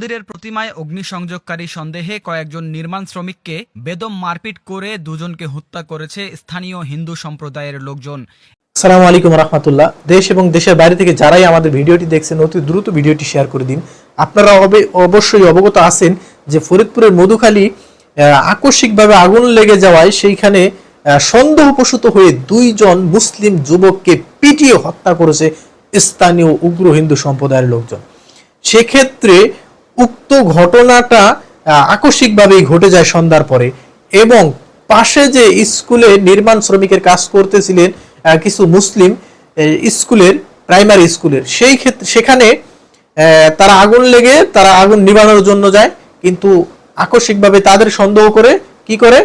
মন্দিরের প্রতিমায় অগ্নিসংযোগকারী সন্দেহে কয়েকজন নির্মাণ শ্রমিককে বেদম মারপিট করে দুজনকে হত্যা করেছে স্থানীয় হিন্দু সম্প্রদায়ের লোকজন। সালামু আলাইকুম রহমতুল্লাহ। দেশ এবং দেশের বাইরে থেকে যারাই আমাদের ভিডিওটি দেখছেন, অতি দ্রুত ভিডিওটি শেয়ার করে দিন। আপনারা অবে- অবশ্যই অবগত আছেন যে ফরিদপুরের মধুখালী আকস্মিকভাবে আগুন লেগে যাওয়ায় সেইখানে সন্দেহপ্রসূত হয়ে দুইজন মুসলিম যুবককে পিটিয়ে হত্যা করেছে স্থানীয় উগ্র হিন্দু সম্প্রদায়ের লোকজন। সেক্ষেত্রে উক্ত ঘটনাটা আকস্মিকভাবেই ঘটে যায় সন্ধ্যার পরে এবং পাশে যে স্কুলে নির্মাণ শ্রমিকের কাজ করতেছিলেন কিছু মুসলিম স্কুলের, প্রাইমারি স্কুলের, সেই ক্ষেত্রে সেখানে তারা আগুন লেগে, তারা আগুন নিবানোর জন্য যায়, কিন্তু আকস্মিকভাবে তাদের সন্দেহ করে, কি করে?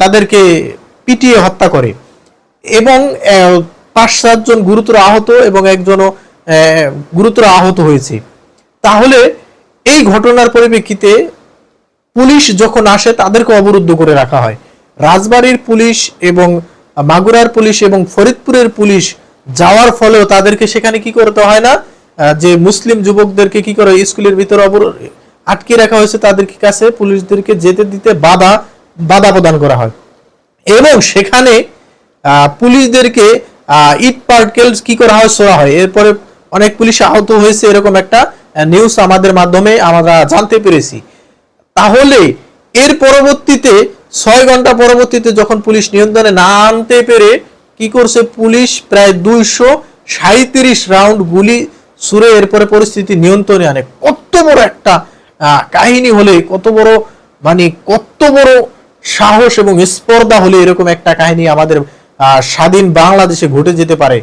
তাদেরকে পিটিয়ে হত্যা করে এবং পাঁচ সাতজন গুরুতর আহত এবং একজনও গুরুতর আহত হয়েছে। তাহলে এই ঘটনার পরিপ্রেক্ষিতে পুলিশ যখন আসে, তাদেরকে অবরুদ্ধ করে রাখা হয়। রাজবাড়ির পুলিশ এবং মাগুরার পুলিশ এবং ফরিদপুরের পুলিশ যাওয়ার ফলেও তাদেরকে সেখানে কি করতে হয় না যে মুসলিম যুবকদেরকে কি করে স্কুলের ভিতরে আটকে রাখা হয়েছে তাদেরকে কাছে, পুলিশদেরকে যেতে দিতে বাধা বাধা প্রদান করা হয়। এবং সেখানে পুলিশদেরকে ইট পার্কেলস কি করা হয় ছোড়া হয়? এরপরে অনেক পুলিশ আহত হয়েছে, এরকম একটা নিউজ আমাদের মাধ্যমে আমরা জানতে পেরেছি। তাহলে এর পরবর্তীতে ছয় ঘণ্টা পরবর্তীতে যখন পুলিশ নিয়ন্ত্রণে না আনতে পেরে, কি করছে পুলিশ? প্রায় দুইশো সাঁত্রিশ রাউন্ড গুলি ছুড়ে এরপরে পরিস্থিতি নিয়ন্ত্রণে আনে। কত বড় একটা কাহিনী হলে, কত বড় মানে কত বড় সাহস এবং স্পর্ধা হলে এরকম একটা কাহিনী আমাদের স্বাধীন বাংলাদেশে ঘটে যেতে পারে।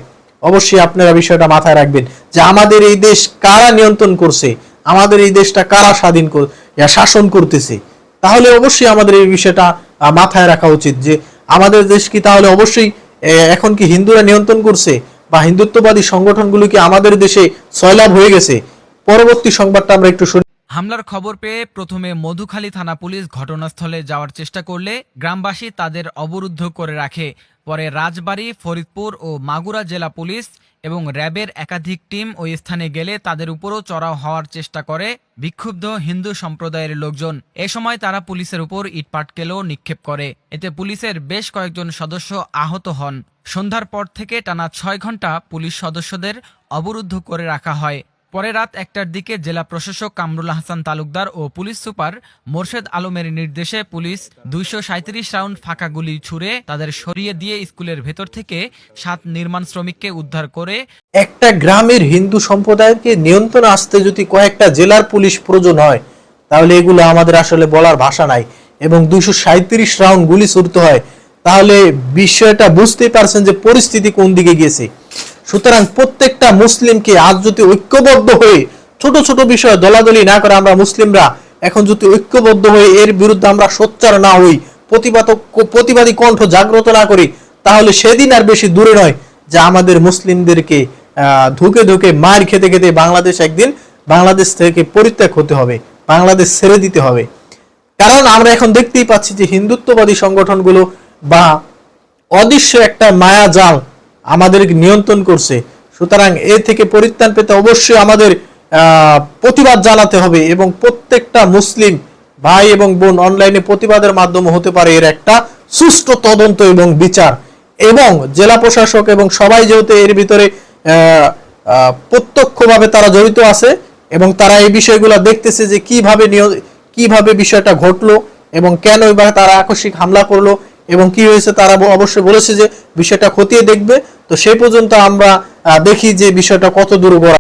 অবশ্যই আপনারা বিষয়টা মাথায় রাখবেন যে আমাদের এই দেশ কারা নিয়ন্ত্রণ করছে? আমাদের এই দেশটা কারা স্বাধীন শাসন করতেছে? তাহলে অবশ্যই আমাদের এই বিষয়টা মাথায় রাখা উচিত যে আমাদের দেশ কি তাহলে অবশ্যই এখন কি হিন্দুরা নিয়ন্ত্রণ করছে? বা হিন্দুত্ববাদী সংগঠনগুলো কি আমাদের দেশে সয়লাভ হয়ে গেছে? পরবর্তী সংবাদটা আমরা একটু শুনি। হামলার খবর পেয়ে প্রথমে মধুখালী থানা পুলিশ ঘটনাস্থলে যাওয়ার চেষ্টা করলে গ্রামবাসী তাদের অবরুদ্ধ করে রাখে। পরে রাজবাড়ী, ফরিদপুর ও মাগুরা জেলা পুলিশ এবং র্যাবের একাধিক টিম ওই স্থানে গেলে তাদের উপরও চড়াও হওয়ার চেষ্টা করে বিক্ষুব্ধ হিন্দু সম্প্রদায়ের লোকজন। এ সময় তারা পুলিশের উপর ইটপাটকেলও নিক্ষেপ করে। এতে পুলিশের বেশ কয়েকজন সদস্য আহত হন। সন্ধ্যার পর থেকে টানা ছয় ঘণ্টা পুলিশ সদস্যদের অবরুদ্ধ করে রাখা হয়। পরে রাত একটার দিকে জেলা প্রশাসক কামরুল হাসান তালুকদার ও পুলিশ সুপার মোর্শেদ আলমের নির্দেশে পুলিশ দুইশো রাউন্ড ফাঁকা গুলি ছুড়ে তাদের সরিয়ে দিয়ে স্কুলের ভেতর থেকে সাত নির্মাণ শ্রমিককে উদ্ধার করে একটা গ্রামের হিন্দু সম্প্রদায়কে নিয়ন্ত্রণ আসতে যদি কয়েকটা জেলার পুলিশ প্রয়োজন হয়, তাহলে এগুলো আমাদের আসলে বলার ভাষা নাই। এবং দুইশো রাউন্ড গুলি ছুড়তে হয়, তাহলে বিষয়টা বুঝতেই পারছেন যে পরিস্থিতি কোন দিকে গিয়েছে। সুতরাং প্রত্যেকটা মুসলিমকে আজ যদি ঐক্যবদ্ধ হয়ে ছোট ছোট বিষয়ে দলাদলি না করে আমরা মুসলিমরা এখন যদি ঐক্যবদ্ধ হয়ে এর বিরুদ্ধে আমরা সোচ্চার না হই, প্রতিবাদ প্রতিবাদী কণ্ঠ জাগ্রত না করি, তাহলে সেদিন আর বেশি দূরে নয় যে আমাদের মুসলিমদেরকে ধুকে ধুকে মার খেতে খেতে বাংলাদেশ একদিন বাংলাদেশ থেকে পরিত্যাগ হতে হবে, বাংলাদেশ ছেড়ে দিতে হবে। কারণ আমরা এখন দেখতেই পাচ্ছি যে হিন্দুত্ববাদী সংগঠনগুলো বা অদৃশ্য একটা মায়া জাল আমাদের নিয়ন্ত্রণ করছে। সুতরাং এ থেকে পরিত্রাণ পেতে অবশ্যই আমাদের প্রতিবাদ জানাতে হবে এবং প্রত্যেকটা মুসলিম ভাই এবং বোন অনলাইনে প্রতিবাদের মাধ্যমে হতে পারে এর একটা সুষ্ঠু তদন্ত এবং বিচার। এবং জেলা প্রশাসক এবং সবাই যেহেতু এর ভিতরে প্রত্যক্ষভাবে তারা জড়িত আছে এবং তারা এই বিষয়গুলো দেখতেছে যে কীভাবে কীভাবে বিষয়টা ঘটলো এবং কেন বা তারা আকস্মিক হামলা করল এবং কি হয়েছে তারা অবশ্যই বলেছে যে বিষয়টা খতিয়ে দেখবে। তো সেই পর্যন্ত আমরা দেখি যে বিষয়টা কত দূর